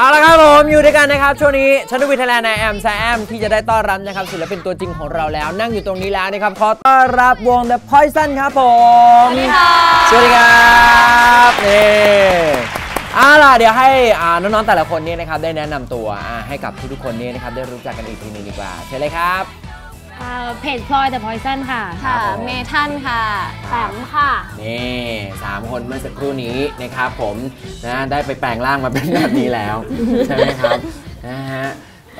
เอาละครับผมอยู่ด้วยกันนะครับช่วงนี้ชันวิทยาลัยนายแอมแซมที่จะได้ต้อนรับนะครับศิลปินตัวจริงของเราแล้ว นั่งอยู่ตรงนี้แล้วนะครับขอต้อนรับวง The Poison ครับผมสวัสดีค่ะสวัสดีครับนี่เอาล่ะเดี๋ยวให้อ่าน้องๆแต่ละคนนี้นะครับได้แนะนำตัวอ่าให้กับทุกๆคนนี้นะครับได้รู้จักกันอีกทีหนึงดีกว่าเชิญเลยครับอ่า เพจพลอยแต่พอยซันค่ะครับผม เมทันค่ะแปมค่ะ นี่สามคนเมื่อสักครู่นี้นะครับผมนะได้ไปแปลงร่างมาเป็นแบบนี้แล้ว ใช่ไหมครับนะฮะ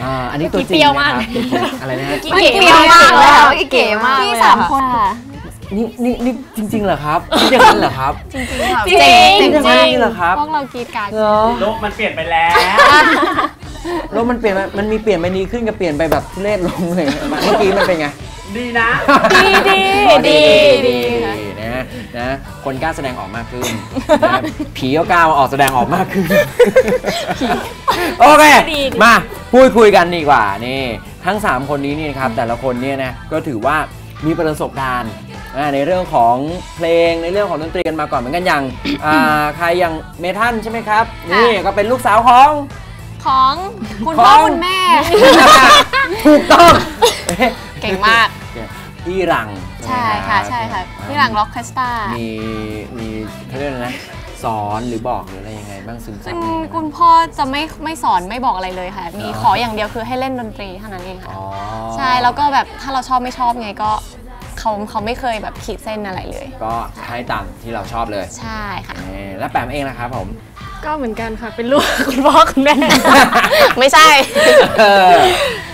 อ่าอันนี้ตัวจริงเปรี้ยวนะมากครับตัวจริงอะไรนะฮะเก๋มากเลยค่ะเก๋มากพี่สามคนค่ะ นี่นี่นี่จริงๆเหรอครับนี่อย่างนั้นเหรอครับจริงๆค่ะจริงเจ๋งจริจงริๆงเหรอครับพวกเรากรีดกราร เหรอ โลกมันเปลี่ยนไปแล้ว แล้วมันเปลี่ยนไหมมันมีเปลี่ยนไปดีขึ้นกับเปลี่ยนไปแบบทุเรศลงเลยเมื่อกี้มันเป็นไง ดีนะ ดีดีอ๋อดีดีนะนะคนกล้าแสดงออกมากขึ้นนะผีก็กล้าออกแสดงออกมากขึ้น โอเค มาพูดคุยกันดีกว่านี่ทั้ง 3 คนนี้นี่นะครับแต่ละคนเนี่ยนะก็ถือว่ามีประสบการณ์อ่าในเรื่องของเพลงในเรื่องของดนตรีกันมาก่อนเหมือนกันอย่างอ่าใครอย่างเมทันใช่ไหมครับนี่ก็เป็นลูกสาวของ ของคุณของพ่อคุณแม่ ถูกต้อง เก่งมากพี่รัง ใช่ไหมค่ะรับใช่ค่ะพี่หลังล็อกคาสตามีมีเขาเรียกอะไรนะสอนหรือบอกหรืออะไรยังไงบ้างซึมซัคุบณไหมคุณพ่อจะไม่ไม่สอนไม่บอกอะไรเลยค่ะ มีเหรอขออย่างเดียวคือให้เล่นดนตรีเท่านั้นเองค่ะอ๋อใช่แล้วก็แบบถ้าเราชอบไม่ชอบไงก็เขาเขาไม่เคยแบบขีดเส้นอะไรเลย ก็ให้ตามที่เราชอบเลย ใช่ค่ะนี่แล้วแปมเองนะครับผม ก็เหมือนกันค่ะ เป็นลูกคุณพ่อคุณแม่ ไม่ใช่ เออ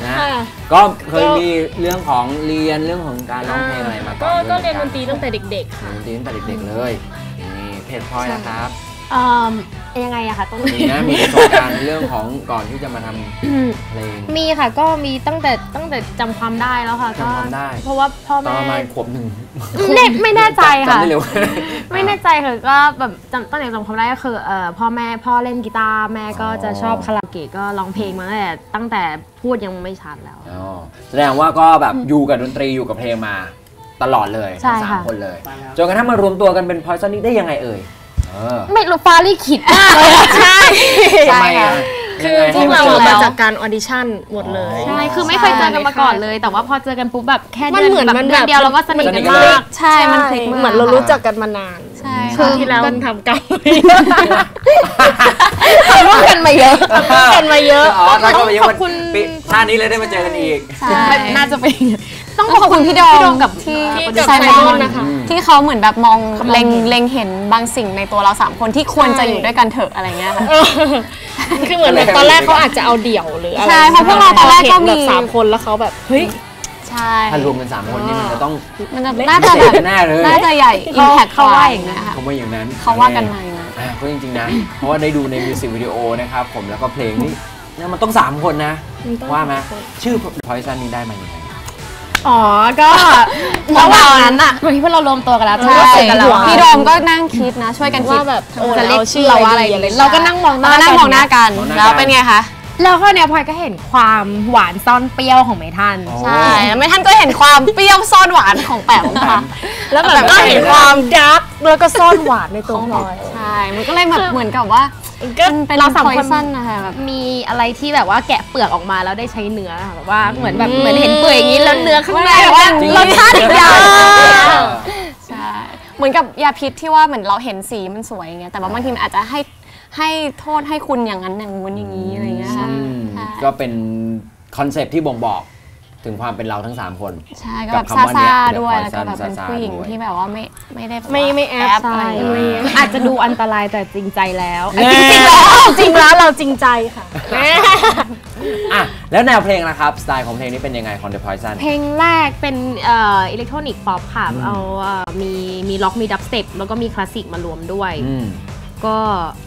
นะค่ะ ก็เคยมีเรื่องของเรียนเรื่องของการร้องเพลงอะไรมาก่ก็อนก็ด้วยเรียนดนตรีหมือตั้งแต่เด็ก ๆ ค่ะ ดนตรีตั้งแต่เด็กๆเลยนี่เพจพลอยนะครับ เอ่อยังไงอะคะต้อง มีนะมีประสบการณ์ในเรื่องของก่อนที่จะมาทำเพลง มีค่ะก็มีตั้งแต่ตั้งแต่จำความได้แล้วค่ะจำความได้ เพราะว่าพ่อตอนแม่ประมาณขวบหนึ่งเน็ตไม่แน่ใจค่ะ จำได้เร็ว ไม่แน่ใจค่ะก็แบบจำตั้งแต่จำความได้ก็คือเอ่อพ่อแม่พ่อเล่นกีตาร์แม่ก็จะชอบคาราโอเกะก็ร้องเพลงมาตั้งแต่ตั้งแต่พูดยังไม่ชัดแล้ว อ๋อแสดงว่าก็แบบอยู่กับดนตรีอยู่กับเพลงมาตลอดเลยใช่ทั้งสามค่ะ คนเลยจนกระทั่งมารวมตัวกันเป็นพอยซันนี่ได้ยังไงเอ่ยเออ ไม่รู้ฟ้าลิขิตมากเลยอะใช่ ทำไมอะ คือยังไงพวกเราให้อะนมาจบจากการออดิชั่นหมดเลยอ๋อใช่ คือไม่เคยเจอกันมาก่อนเลย แต่ว่าพอเจอกันปุ๊บแบบแค่มันเดือนเหมือนแบบมันเดือนแบบเดียวเราก็สนิทกันสนิทกันมาเลยกใช่ มันคลิกมากเหมือนเรารู้จักกันมานานใช่ครั้ค่ะงที่แล้วกันทำกรรมร่วมกันมาเยอะร่วมกันมาเยอะ อ๋อแล้วก็ไปยังขวัอบนคุณ ปีชาตินี้เลยได้มาเจอกันอีก ใช่น่าจะเป็นต้องขอบคุณพี่โดมกับที่ที่ที่กับไซมอน Simon นะคะ ที่เขาเหมือนแบบมองเขามองเล็งเห็นเล็งเห็นบางสิ่งในตัวเราสามคนที่ควรจะอยู่ด้วยกันเถอะอะไรเงี้ยค่ะ คือเหมือนแบบตอนแรกเขาอาจจะเอาเดี่ยวหรืออะไรใช่เพราะพวกเราตอนแรกก็มีเห็แบบสามคนแล้วเขาแบบเฮ้ย ใช่ ถ้ารวมกันสามคนนี่มันจะต้อง มันจะน่าจะแบบแน่เลย น่าจะใหญ่อิมแพคเขาว่าอย่างนั้นนะคะเขาว่าอย่างนั้นเขาว่ากันมาอย่างนั้นอ่าก็จริงๆนะ เพราะว่าได้ดูในมิวสิกวิดีโอนะครับผมแล้วก็เพลงนี่เนี่ยมันต้องสามคนนะ ว่าไหมชื่อพอยซันนี่ได้มายังไง อ๋อ ก็ระหว่างนั้นอะวันที่พวกเรารวมตัวกันแล้วใช่ก็เสร็จกันแล้วอะพี่โดมก็นั่งคิดนะ ช่วยกันคิดว่าแบบเออจะเรียกเอาชื่อเราว่าอะไรอะไรดีอะไรเราก็นั่งมองหแล้วน้าก็นั่งมองหน้ากันมองหน้ากันแล้วเป็นไงคะแล้วก็เนี่ยพลอยก็เห็นความหวานซ่อนเปรี้ยวของเมทันใช่แล้วไม่ท่านก็เห็นความเปรี้ยวซ่อนหวานของแป๋วนะคะแล้วแบบก็เห็นความดาร์กแล้วก็ซ่อนหวานในตัวพลอยใช่มันก็เลยแบบเหมือนกับว่า ก็มันเป็นเราสามคน poison นะคะแบบมีอะไรที่แบบว่าแกะเปลือกออกมาแล้วได้ใช้เนื้อค่ะแบบว่าเหมือนแบบเหมือนเห็นเปลือกอย่างนี้แล้วเนื้อข้างในแบบว่าจริงรสชาติอีกอย่างใช่เหมือนกับยาพิษที่ว่าเหมือนเราเห็นสีมันสวยอย่างเงี้ยแต่ว่าบางทีมันอาจจะให้ให้โทษให้คุณอย่างนั้นอย่างงู้นอย่างนี้อะไรเงี้ยค่ะอืมใช่ก็เป็นคอนเซปต์ที่บ่งบอก ถึงความเป็นเราทั้ง 3 คน ใช่ก็กัแบบบคำว่าซ่าเนี่ยๆด้วย The แล้วก็แบบเป็น Poison ผู้หญิงซ่าๆด้วยที่แบบว่าไม่ไม่ได้แบบไม่ไม่แอบอะไรอย่างเงี้ยอาจจะดูอันตรายแต่จริงใจแล้วแน่จริงๆแล้วจริงแล้วเราจริงใจค่ะ อะแล้วแนวเพลงนะครับ สไตล์ของเพลงนี้เป็นยังไงของ The Poison เพลงแรกเป็นเอ่ออิเล็กทรอนิกส์ป๊อปค่ะ เอาเอ่อมีมีล็อกมีดับสเต็ปแล้วก็มีคลาสสิกมารวมด้วย อืม ก็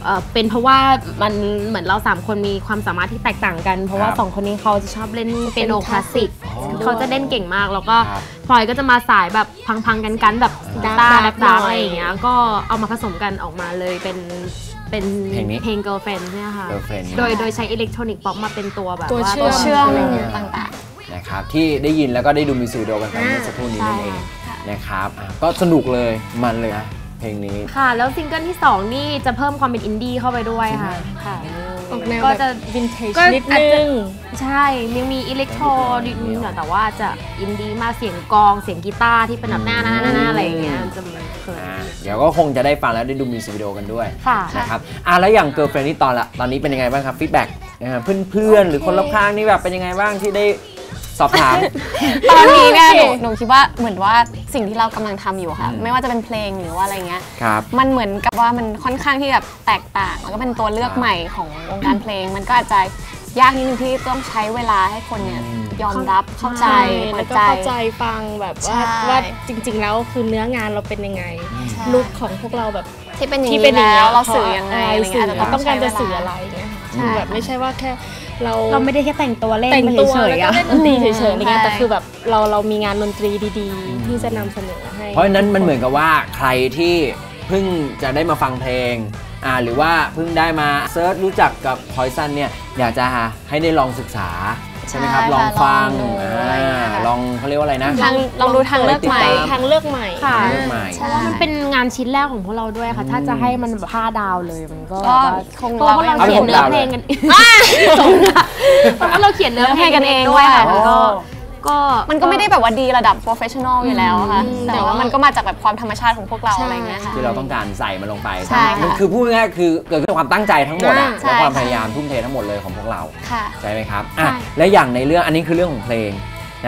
เอ่อเป็นเพราะว่ามันเหมือนเราสามคนมีความสามารถที่แตกต่างกัน เพราะว่าครับสองคนนี้เขาจะชอบเล่นเปียโนคลาสสิกอ๋อเขาจะเล่นเก่งมาก แล้วก็ครับพลอยก็จะมาสายแบบพังๆกันกันๆแบบดาร์กตาดาร์กดาร์กหน่อยอะไรอย่างเงี้ยก็เอามาผสมกันออกมาเลยเป็นเป็นเพลงนี้เพลง girlfriend เนี่ยค่ะ Girlfriend โดยโดยใช้อิเล็กทรอนิกส์ป๊อปมาเป็นตัวแบบตัวว่าเชื่อมเชื่อมเออต่างนะครับที่ได้ยินแล้วก็ได้ดูมิวสิกวิดีโอกันไปเมื่อสักครู่นี้นั่นเองนะครับอะก็สนุกเลยมันเลยนะ เพลงนี้ ค่ะ แล้วซิงเกิลที่ 2 นี่จะเพิ่มความเป็นอินดี้เข้าไปด้วยค่ะค่ะ อออกแนวก็แบบจะวินเทจก็นิดอาจนึจะง ใช่ยังมีอิเล็กโทรนิดนึงอะแต่ว่าจะอินดี้มากเสียงกลองเสียงกีตาร์ที่เป็นแบบหน้าหน้าหน้าหน้าอะไรอย่างเงี้ยมันจะมีเคยอ่าเดี๋ยวก็คงจะได้ฟังแล้วได้ดูมิวสิกวิดีโอกันด้วยค่ะ นะครับอะแล้วอย่างเกิร์ลเฟรนนี่ตอนละตอนนี้เป็นยังไงบ้างครับฟีดแบ็กเพื่อนๆหรือคนรอบข้างนี่แบบเป็นยังไงบ้างที่ได้ สอบถาม ตอนนี้เนี่ยหนูหนูคิดว่าเหมือนว่าสิ่งที่เรากำลังทำอยู่ค่ะอืมไม่ว่าจะเป็นเพลงหรือว่าอะไรเงี้ย ครับมันเหมือนกับว่ามันค่อนข้างที่แบบแตกต่าง แล้วก็เป็นตัวเลือกใหม่ของวงการเพลง มันก็อาจจะยากนิดนึงที่ต้องใช้เวลาให้คนเนี่ยอืมยอมรับเข้าใจใช่เปิแล้วดก็ใจ เข้าใจฟังแบบว่าใช่ ว่าจริงๆแล้วคือเนื้องานเราเป็นยังไงใช่ลุคของพวกเราแบบที่เป็นอย่างที่นี้เป็นอย่างแล้นี้วเราสื่อยังไงอะไรสื่เงี้ยออาจจะเราต้องการจะใช้สื่อเวลอะไรเงี้ยใช่ แบบไม่ใช่ว่าแค่ เราเราไม่ได้แค่แต่งตัวเล่นแต่งไปตัวเฉยแล้วๆก็อะเล่นดนตรีเฉยๆอะไรเงี้ยใช่แต่คือแบบเราเรามีงานดนตรีดีๆ ที่จะนำเสนอให้ เพราะฉะนั้นมันเหมือนกับว่าใครที่เพิ่งจะได้มาฟังเพลงอ่าหรือว่าเพิ่งได้มาเซิร์ชรู้จักกับพอยซันเนี่ยอยากจะให้ได้ลองศึกษา ใช่ไหมครับใช่ลองฟังลองดูอะไรอย่างเงี้ยค่ะลองเขาเรียกว่าอะไรนะทางลองดูทางเลือกใหม่ติดตามทางเลือกใหม่ค่ะเลือกใหม่ใช่มันเป็นงานชิ้นแรกของพวกเราด้วยค่ะ ถ้าจะให้มันแบบห้าดาวเลยมันก็ก็แบบว่าคงเพราะว่าเราเอาเขียนเนื้อหกดาวเลยเพลงกันเพราะว่าเราเขียนเนื้อเพลงกันเองด้วยค่ะแล้ว ก็ก็มันก็ไม่ได้แบบว่าดีระดับ professional อยู่แล้วอะค่ะอืมแต่ว่ามันก็มาจากแบบความธรรมชาติของพวกเราอะไรเงี้ยค่ะที่เราต้องการใส่มันลงไปใช่ค่ะมันคือพูดง่ายๆคือเกิดขึ้นจากความตั้งใจทั้งหมดอะใช่และความค่ะพยายามทุ่มเททั้งหมดเลยของพวกเราค่ะใช่ไหมครับอะและอย่างในเรื่องอันนี้คือเรื่องของเพลง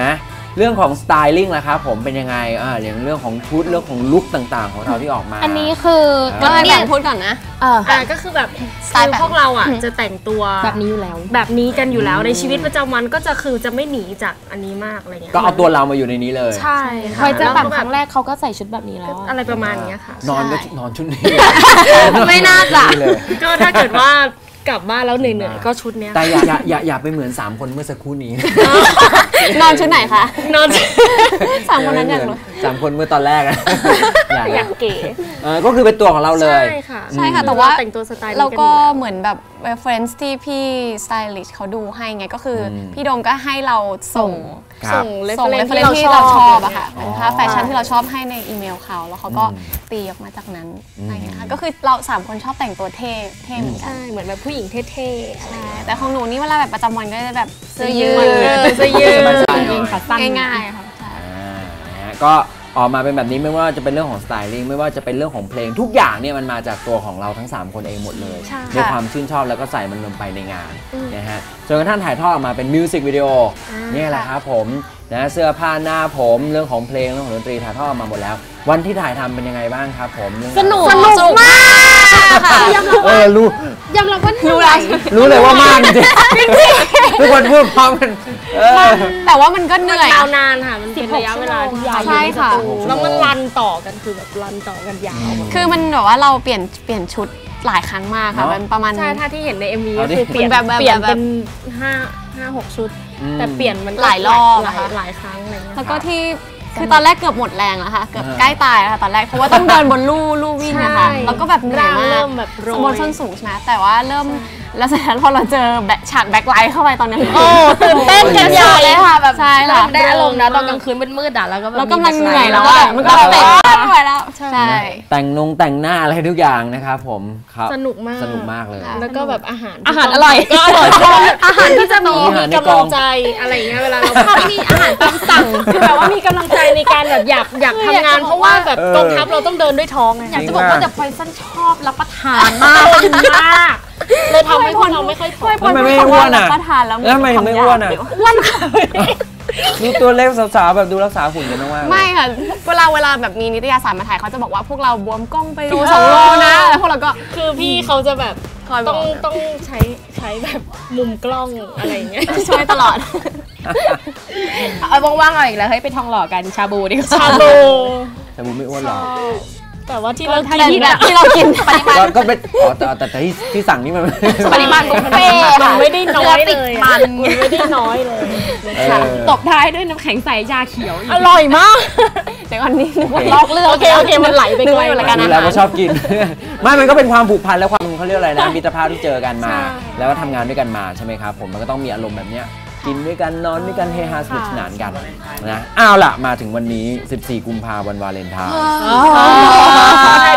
นะ เรื่องของสไตลิ่งล่ะครับผมเป็นยังไงอ่าอย่างเรื่องของชุดเรื่องของลุคต่างๆ ของเราที่ออกมา อันนี้คือก็ให้แบ่งพูดก่อนนะเออ อ่าก็คือแบบสไตล์แบบ คือพวกเราอะจะแต่งตัวแบบนี้อยู่แล้ว แบบนี้กันอยู่แล้วในชีวิตประจำวันก็จะคือจะไม่หนีจากอันนี้มากอะไรเงี้ยก็เอาตัวเรามาอยู่ในนี้เลย ใช่ค่ะพอยจะแต่งล้วครั้งแรกเขาก็ใส่ชุดแบบนี้แล้วอะอะไรประมาณเนี้ยค่ะ นอนก็ใช่นอนชุดนี้ไม่น่าจะ เลยก็ถ้าเกิดว่า กลับบ้านแล้วเหนื่อยๆก็ชุดเนี้ยแต่อย่าอย่าอย่าอย่าไปเหมือน 3 คนเมื่อสักครู่นี้ นอนชุดไหนคะ นอน สามคนนั้นอยากรู้สามคนเมื่อตอนแรกอะอย่าอยากเก๋ เออก็คือเป็นตัวของเราเลย ใช่ค่ะ ใช่ค่ะ แต่ว่าแต่งตัวสไตล์นี้เรานก็อยู่แล้ว เหมือนแบบ reference ที่พี่ stylist เขาดูให้ไงก็คืออม พี่โดมก็ให้เราส่ง ครับ ส่งส่ง reference reference ที่เราชอบอะค่ะอ๋อเป็นภาพแฟชั่นที่เราชอบให้ในอีเมลเขาแล้วเขาก็อืมตีออกมาจากนั้นอืมอะไรอย่างเงี้ยค่ะก็คือเราสามคนชอบแต่งตัวเท่เท่เหมือนกันใช่ เหมือนแบบผู้หญิงเท่ๆอะไรใช่เงี้ยแต่ของหนูนี่เวลาแบบประจำวันก็จะแบบเสื้อยืเออดเสื้อยืดสบายๆหน่อยกางเกงขาสั้นง่ายๆค่ะใช่ อ่านะฮะก็ออกมาเป็นแบบนี้ไม่ว่าจะเป็นเรื่องของสไตลิ่งไม่ว่าจะเป็นเรื่องของเพลงทุกอย่างเนี่ยมันมาจากตัวของเราทั้ง 3 คนเองหมดเลยใช่ ในความชื่นชอบแล้วก็ใส่มันลงไปในงานนะฮะ จนกระทั่งถ่ายทอดออกมาเป็นมิวสิกวิดีโอเนี่ยแหละครับผมนะเสื้อผ้าหน้าผมเรื่องของเพลงเรื่องของดนตรีถ่ายทอดออกมาหมดแล้ว วันที่ถ่ายทำเป็นยังไงบ้างครับผมเรื่องสนุกสนุกมากค่ะเออรู้ยอมรับว่าเหรู้นื่แล้อวยรู้เลยว่ามากจริงๆทุกคนพูดพร้อมกันเออแต่ว่ามันก็เหมันนื่อยยาอะวนานค่ะ มันเป็นระยะเวลาที่ยาวใช่ค่ะแล้วมันรันต่อกันคือแบบรันต่อกันยาวแบบคือมันแบบว่าเราเปลี่ยนเปลี่ยนชุด หลายครั้งมากค่ะเนอะ มันประมาณ ใช่ถ้าที่เห็นใน MV เอาก็ดิ คือเปลี่ยนแบบแบบเปลี่ยนแบบเป็นห้าห้าหกชุด อืม แต่เปลี่ยนมันก็หลายรอบหลายนะคะหลายครั้งอะไรเงี้ยแล้วก็ที่คือตอนแรกเกือบหมดแรงแล้วค่ะเกือบอ่า ใกล้ตายแล้วค่ะตอนแรกเพราะว่าต้องเดินบนลู่ลู่วิ่งอะค่ะใช่แล้วก็แบบเหนื่อยร่างมาเริ่กมแบบโรย บนส้นสูงใช่ไหมแต่ว่าเริ่ม แล้วเสร็จแล้วพอเราเจอแบ็คฉากแบ็คไลท์เข้าไปตอนนั้นโอ้ตื่นเต้นกันใหญ่เลยค่ะแบบใช่ค่ะเราได้อารมณ์นะตอนกลางคืนมืดๆอะแล้วก็แบบเรากำลังมีเหนื่อยแบแล้วบอะไลมันท์ก็แล้วเตะก็ไม่ไหวแล้วใช่ใช่แต่งนงแต่งหน้าอะไรทุกอย่างนะครับผมครับสนุกมากสนุกมากเลยค่ะแล้วก็แบบอาหารอาหารอร่อยก็อร่อยอาหารที่จะมีอาหารในกำกลัองงใจอะไรอย่างเงี้ยเวลาเราถ้ามีอาหารตามสั่งคือแบบว่ามีกำลังใจในการแบบอยากอยากทำงาน เพราะว่าแบบเออกองทัพเราต้องเดินด้วยท้องไงอยากจะบอกว่าจริงมากแต่พอยซันชอบรับประทานมากมาก เลยทำให้พวกเราไม่ค่อยผอม ทำไมไม่อ้วนอะรับประทานแล้วแล้วทำไมถึงไม่อ้วนอะอ้วนค่ะ ดูตัวเล็กสาวๆแบบดูรักษาหุ่นกันมากๆเลย ไม่ค่ะ เวลาเวลาแบบมีนิตยสารมาถ่ายเขาจะบอกว่าพวกเราบวมกล้องไปดูสองโลนะแล้วพวกเราก็ คือพี่เขาจะแบบคอยบต้อองกต้องใช้ใช้แบบมุมกล้องอะไรอย่างเงี้ย ช่วยตลอด เอาว่างๆเอาอีกแล้วเฮ้ยไปทองหล่อกันชาบูดีกว่า ชาโบ แต่บุมไม่อ้วนหรอก แต่ว่าที่เราก็กินที่อะที่เรากินปริมาณก็ก็เป็นอ๋อแต่แต่แต่ที่ที่สั่งนี่มันปริมาณบุฟเฟ่ต์มัค่ะนไม่ได้น้อยติเลดยมันมันไม่ได้น้อยเลยเออตบท้ายด้วยน้ำแข็งใสชาเขียวอีกอร่อยมากเดี๋ยวก่อนนี้นึกว่าโอเคลอกเรื่องโอเคโอเคมันไหลไปนึกไกลว่าอยู่รายการดูอาแล้หาวรก็ชอบกินไม่มันก็เป็นความผูกพันและความเขาเรียกอะไรนะมิตรภาพที่เจอกันมาใช่แล้วก็ทำงานด้วยกันมาใช่ไหมครับผมมันก็ต้องมีอารมณ์แบบเนี้ย กินด้วยกันนอนด้วยกันเฮฮาสนุกสนานกันนะอ้าวล่ะมาถึงวันนี้ 14 กุมภาพันธ์วันวาเลนไทน์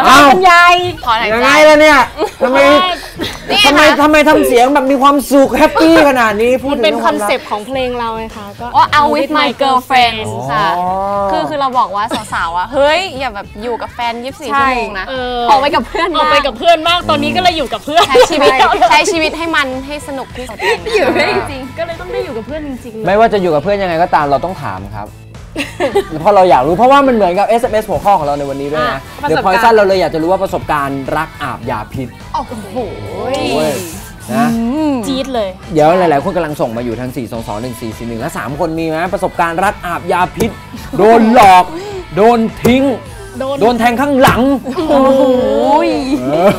อ้าวคุณยายขอหน่อยยังจ้ไงล่ะเนี่ยทำไมเนี่ทำไมค่ะทำไมทำเสียงแบบมีความสุขแฮปปี้ขนาดนี้พูดมันถึงเป็นรื่งคอนเซปวามต์ของเพลงเราไงคะก็ ว่าเอา with my girlfriends รักค่ะอ๋อคือคือเราบอกว่าสาวๆอะเฮ้ย อย่าแบบอยู่กับแฟน 24 ชั่วโมงนะเออออกไปกับเพื่อนออกไปกับเพื่อนมากตอนนี้ก็เลยอยู่กับเพื่อนใช้ชีวิตใช้ชีวิตให้มันให้สนุกที่สุดอยู่ได้จริงก็เลยต้องได้อยู่กับเพื่อนจริงๆเลย ไม่ว่าจะอยู่กับเพื่อนยังไงก็ตามเราต้องถามครับ เพราะเราอยากรู้เพราะว่ามันเหมือนกับ SMS หัวข้อของเราในวันนี้ด้วยนะอะเดี๋ยวประพสอบยการณ์สั้นเราเลยอยากจะรู้ว่าประสบการณ์รักอาบยาพิษโอ้โหโอ้ยนะจี๊ดเลย เดี๋ยวหลาย ๆ คนกำลังส่งมาอยู่ทาง 4 2 2 1 4 4 1 และ 3 คนมีไหมประสบการณ์รักอาบยาพิษ โดนหลอก โดนทิ้ง โดนโดนแทงข้างหลัง โอ้ยเออ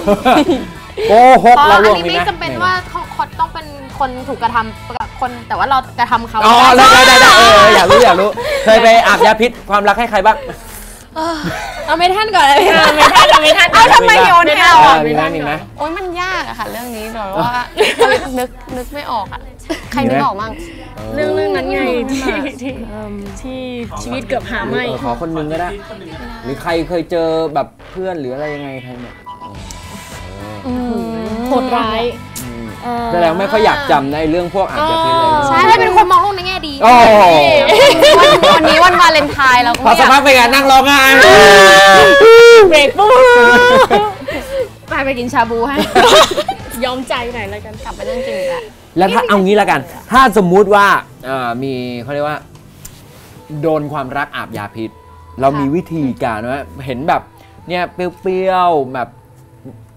โกหกเพราะเราอันลวงนี้มีไม่ไหมจำเป็นว่าเขาคนต้องเป็นคนถูกกระทำกับ คนแต่ว่าเรากระทำเขาอ๋อได้ได้ได้ได้เอออยากรู้อยากรู้ เคยไปอาบยาพิษความรักให้ใครบ้างเอาไม่ท่านก่อนเลยเออไม่ทันไม่ทันเอาทำไมโยนให้เราเออะอมีไหมมีไหมโอ้ยมันยากอะค่ะเรื่องนี้แบบว่านึกนึกไม่ออกอะใครนึกออกมั่งเรื่องเรื่องนั้นไงที่ที่ที่ชีวิตเกือบหาไม่เออขอคนหนึงก็ได้ หรือใครเคยเจอแบบเพื่อนหรืออะไรยังไงใครเนี่ยโหดร้าย แสดงไม่ค่อยอยากจำในเรื่องพวกอาบยาพิษเลยใช่ให้เป็นคนมองโลกในแง่ดีโอ้โหวันวันนี้วันวาเลนไทน์เราก็พอไม่อสักยากพักไปกันนั่งร้องไห้เบรกปุ๊บไปไปกินชาบูให้ยอมใจหน่อยแล้วกันกลับไปเรื่องจริงอีกแล้วแล้วถ้าเอางี้ละกัน ถ้าสมมุติว่าเอ่อมีเขาเรียกว่า โดนความรักอาบยาพิษ เรามีวิธีการว่าเห็นแบบเนี่ยเปรี้ยวๆแบบ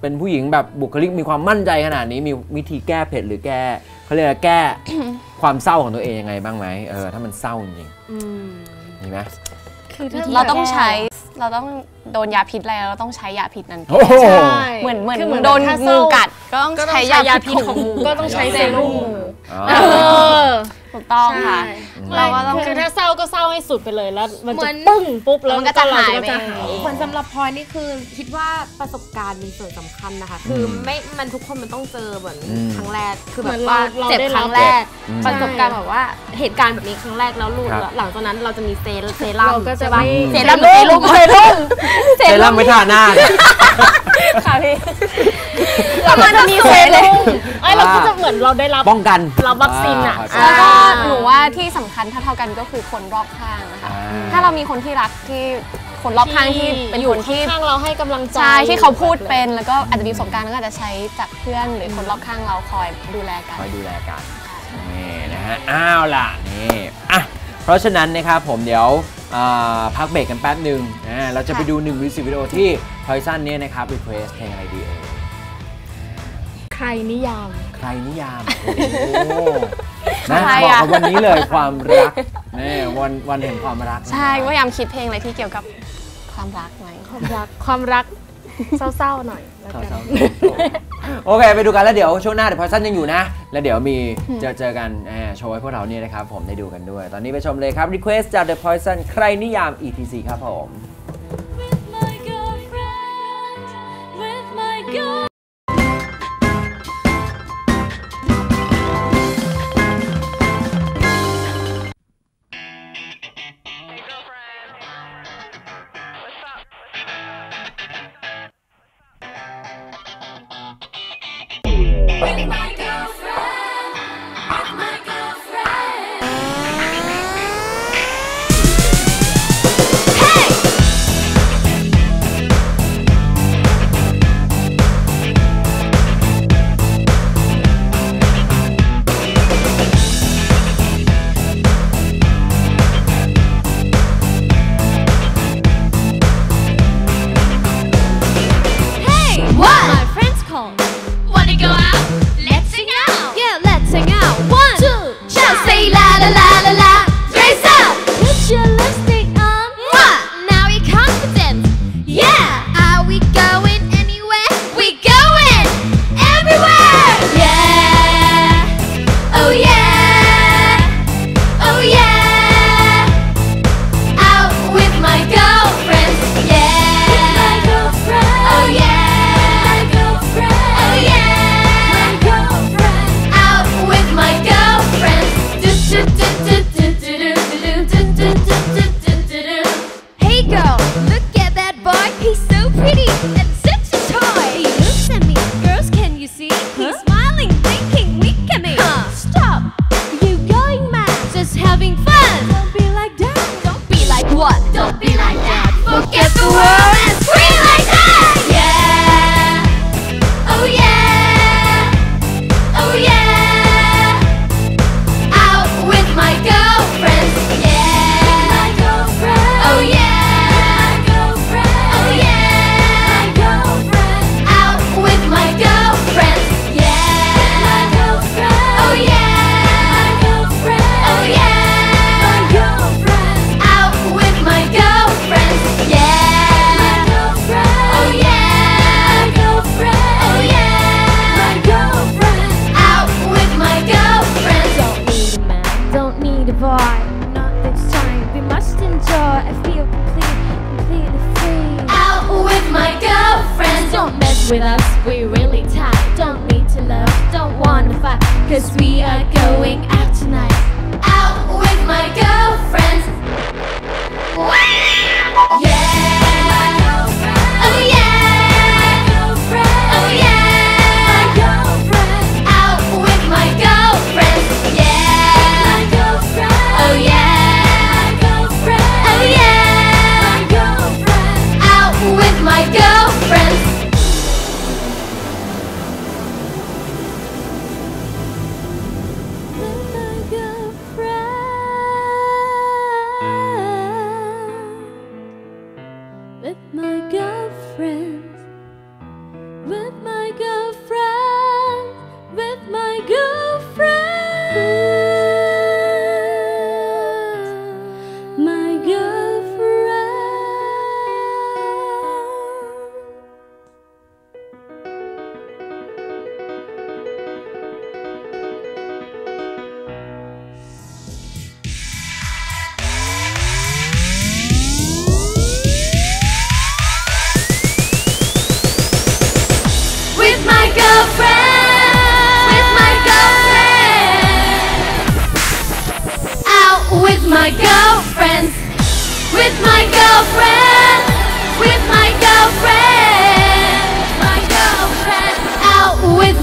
เป็นผู้หญิงแบบบุคลิกมีความมั่นใจขนาดนี้มีวิธีแก้เผ็ดหรือแก้เขาเรียกว่าแก้ ความเศร้าของตัวเองยังไงบ้างไหมเออถ้ามันเศร้าจริงๆมีไหมเราต้องใช้เราต้องโดนยาพิษอะไรเราต้องใช้ยาพิษนั้นโอ้โหเหมือนเหมือนคือเหมือนโดนถ้างูเศร้ากัดก็ต้องก็ต้องใช้ใช้ยายาพิพิษษขขอองงงูงูก็ต้องใช้เซรุ่มอ๋อเออ ถูกต้องค่ะ เราก็ต้อง คือถ้าเศร้าก็เศร้าให้สุดไปเลย แล้ว มันเหมืจะอนปึ้งปุ๊บแล้วมันก็จะหายก็จะไปหายผลสำหรับพลอยนี่คือคิดว่าประสบการณ์มีส่วนสำคัญนะคะ คือไม่ มันทุกคนมันต้องเจอเหมือนอืมครั้งแรก คือเหแบมือนบว่าเราเจ็บได้ครับรั้งแรกอืมประสบการณ์แบบว่าเหตุการณ์แบบนี้ครั้งแรกแล้วลูกครับหลังจากนั้นเราจะมีเซรเซรั่มเราก็จะใช่ปะไม่เซรั่มหรือเซรุ่มเซรุ่มเซรั่มไม่ทาหน้าค่ะพี่มันจะมีเซรุ่มไอ้ยเราก็จะเหมือนเราได้รับป้องกันรับวัคซีนอะเข้าใจแล้วก็อ่าหนูว่าที่สำคัญเท่าๆกันก็คือคนรอบข้างนะคะอ่าถ้าเรามีคนที่รักที่คนรอบข้างที่เป็นคนที่ข้างเราให้กำลังใจใช่ที่เขาพูดเป็นแล้วก็อาจจะมีประสบการณ์แล้วก็อาจจะใช้จากเพื่อนหรือคนรอบข้างเราคอยดูแลกันคอยดูแลกันนี่นะฮะอ้าวล่ะนี่อะเพราะฉะนั้นนะครับผมเดี๋ยวอ่าพักเบรกกันแป๊บหนึ่งอ่าเราจะไปดูหนึ่งมิวสิกวิดีโอที่พอยซันเนี่ยนะครับรีเควสเพลงอะไรดีเอ่ยใครนิยาม ใครนิยามโอ้โหนะใครบอกอะกับวันนี้เลยความรักนี่วันวันแห่งความรัก ใช่ก็พยายามคิดเพลงอะไรที่เกี่ยวกับความรักไหมความรักความรักเศร้าๆหน่อยแล้วกันเศร้าๆโอเค ไปดูกันแล้วเดี๋ยวช่วงหน้าเดี๋ยวพอยซันยังอยู่นะ แล้วเดี๋ยวมีเจอเจอกันอ่าโชว์ให้พวกเราเนี่ยนะครับ ผมได้ดูกันด้วย ตอนนี้ไปชมเลยครับ Request จาก The Poison ใครนิยาม ETC ครับผม my girlfriend, with my girl.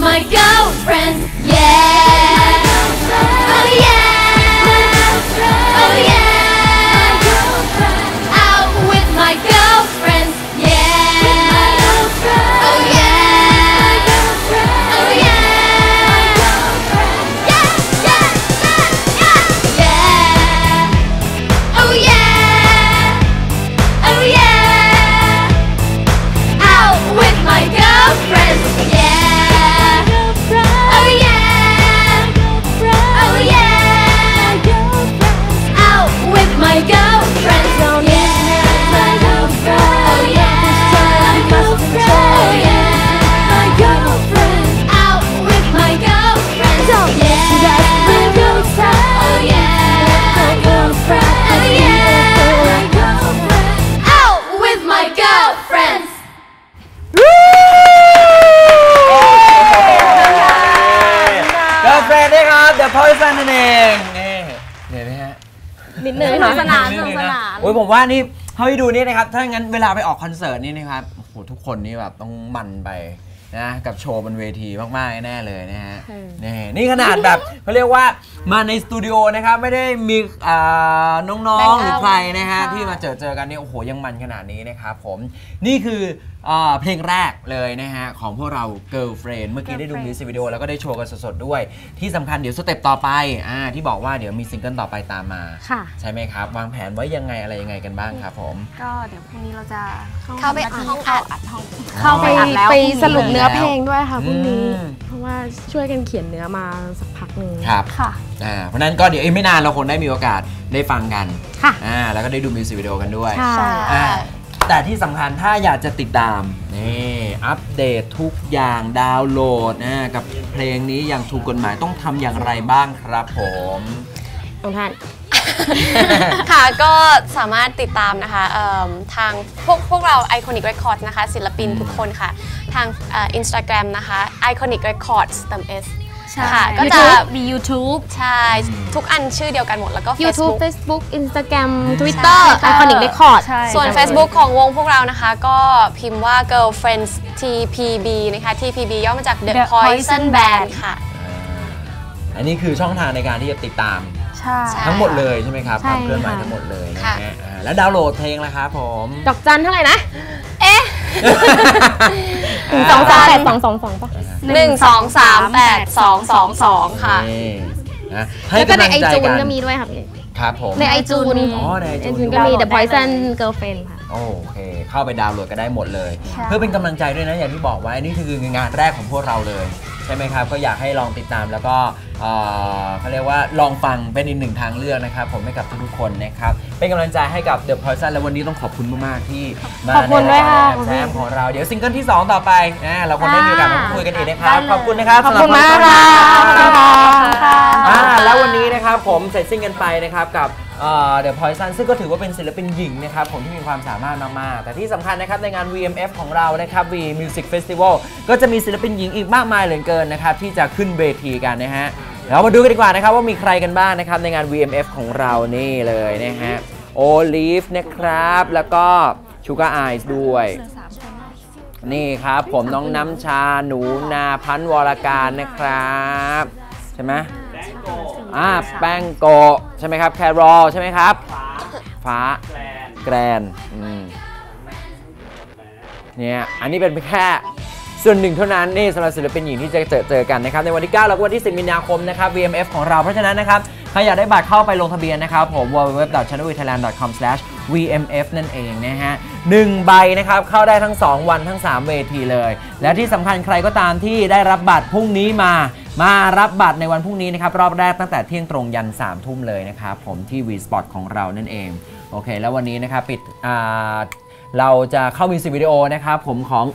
My girlfriends. ผมว่านี่เท่าที่ดูนี่นะครับ ถ้างั้นเวลาไปออกคอนเสิร์ตนี่นะครับ โอ้โห ทุกคนนี่แบบต้องมันไป นะกับโชว์บนเวทีมากๆแน่เลยนะฮะนี่นี่ขนาดแบบเขาเรียกว่ามาในสตูดิโอนะครับไม่ได้มีอ่าน้องๆ หรือใครนะฮะที่มาเจอเจอกันนี่โอ้โหยังมันขนาดนี้นะครับผมนี่คืออ่าเพลงแรกเลยนะฮะ ของพวกเรา Girlfriend เมื่อกี้ได้ดูมิวสิกวิดีโอแล้วก็ได้โชว์กันสดๆด้วย ที่สำคัญเดี๋ยวสเต็ปต่อไปอ่าที่บอกว่าเดี๋ยวมีซิงเกิลต่อไปตามมาค่ะใช่ไหมครับ วางแผนไว้ยังไงอะไรยังไงกันบ้างครับผม ก็เดี๋ยวพรุ่งนี้เราจะเข้าไปห้องอัดอัดห้องเข้าไปอัดแล้วไปพรุ่งนี้สรุปเนื้อเพลงด้วยค่ะพรุ่งนี้อืมเพราะว่าช่วยกันเขียนเนื้อมาสักพักหนึ่งครับค่ะอ่าเพราะฉะนั้นก็เดี๋ยวอีกไม่นานเราคงได้มีโอกาสได้ฟังกันค่ะอ่าแล้วก็ได้ดูมิวสิกวิดีโอกันด้วยใช่อ่าแต่ที่สำคัญถ้าอยากจะติดตามนี่อัปเดตทุกอย่างดาวน์โหลดนะกับเพลงนี้อย่างถูกกฎหมายต้องทำอย่างไรบ้างครับผมของท่านค่ะ ก็สามารถติดตามนะคะเอิ่มทางพวกพวกเรา Iconic Records นะคะ ศิลปินทุกคนค่ะ ทางอินสตาแกรมนะคะ Iconic Records เติม S ค่ะก็จะ YouTube มี YouTube ใช่ ทุกอันชื่อเดียวกันหมดแล้วก็ YouTube Facebook Facebook Instagram Twitter ใช่ Iconic Record ส่วน Facebook ของวงพวกเรานะคะ ก็พิมพ์ว่า Girlfriends TPB นะคะ TPB ย่อมาจาก The, The Poison Poison Band Band ค่ะ อันนี้คือช่องทางในการที่จะติดตามใช่ทั้งหมดเลยใช่ไหมครับใช่ความเคลื่อนไหวค่ะทั้งหมดเลยนะค่ะฮะอ่าแล้วดาวน์โหลดเพลงล่ะครับผม ดอกจันเท่าไหร่นะ ถึงสองสามแปดสองสองสองป่ะหนึ่งสองสามแปดสองสองสองค่ะนี่นะให้แล้วก็ในกำลังไอใจจูนกันก็มีด้วยค่ะพี่ครับผมในไอจูนอ๋อใน iTunes ก็มี The Poison Girlfriend ค่ะ โอเค เข้าไปดาวน์โหลดก็ได้หมดเลย เพื่อเป็นกำลังใจด้วยนะอย่างที่บอกไว้นี่คืองานแรกของพวกเราเลย ใช่ไหมครับ ก็อยากให้ลองติดตามแล้วก็เอ่อเขาเรียกว่าลองฟังเป็นอีกหนึ่งทางเลือกนะครับ ผมให้กับทุกๆคนนะครับ เป็นกำลังใจให้กับ The Poison และวันนี้ต้องขอบคุณมากๆที่มาขอบคุณในด้วยรายค่ะการแซมของเราเดี๋ยวซิงเกิลที่ 2 ต่อไปนะเราคงได้มีโอกาสมาพูดคุยกันอีกนะครับ ขอบคุณนะครับขอบสำหรัคุณมากค่ะ Poison ขอบคุณค่ะ อ่าแล้ววันนี้นะครับผมเสร็จสิ้นกันไปนะครับกับ เดอะพอยซันซึ่งก็ถือว่าเป็นศิลปินหญิงนะครับผมที่มีความสามารถมากๆ แต่ที่สำคัญนะครับในงาน VMF ของเรานะครับ V Music Festival ก็จะมีศิลปินหญิงอีกมากมายเหลือเกินนะครับที่จะขึ้นเวทีกันนะฮะเรามาดูกันดีกว่านะครับว่ามีใครกันบ้างนะครับในงาน VMF ของเรานี่เลยนะฮะโอลิฟนะครับ แล้วก็ชูการ์ไอซ์ด้วย นี่ครับผมน้องน้ำชาหนูนาพันวรการนะครับ ใช่ไหม อ่าแป้งโกะใช่ไหมครับ แครอลใช่ไหมครับ ฟ้าแกรนเนี่ยอันนี้เป็นแค่ส่วนหนึ่งเท่านั้นนี่สำหรับศิลปินหญิงที่จะเจอเจอกันนะครับในวันที่ 9 แล้วก็วันที่ 10 มีนาคมนะครับ VMF ของเราเพราะฉะนั้นนะครับใครอยากได้บัตรเข้าไปลงทะเบียนนะครับผม www.channelthailand.com/vmf นั่นเองนะฮะหนึ่งใบนะครับเข้าได้ทั้ง 2 วันทั้ง 3 เวทีเลย และที่สำคัญใครก็ตามที่ได้รับบัตรพรุ่งนี้มา มารับบัตรในวันพรุ่งนี้นะครับ รอบแรกตั้งแต่เที่ยงตรงยัน3ทุ่มเลยนะครับผมที่ V Spot ของเรานั่นเอง โอเค แล้ววันนี้นะครับปิดอ่าเราจะเข้ามิวสิกวิดีโอนะครับผมของ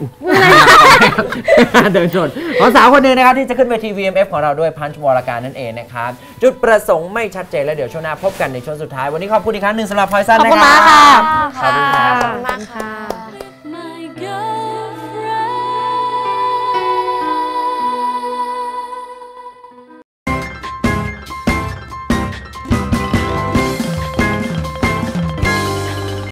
เดินชนของสาวคนหนึ่งนะครับที่จะขึ้นเวที VMF ของเราด้วยพันช์วรการนั่นเองนะครับจุดประสงค์ไม่ชัดเจนแล้วเดี๋ยวช่วงหน้าพบกันในช่วงสุดท้าย วันนี้ขอบคุณอีกครั้งหนึ่งสำหรับพอยซันขอบนะคุณครัมากค่ะขอบคุณครับ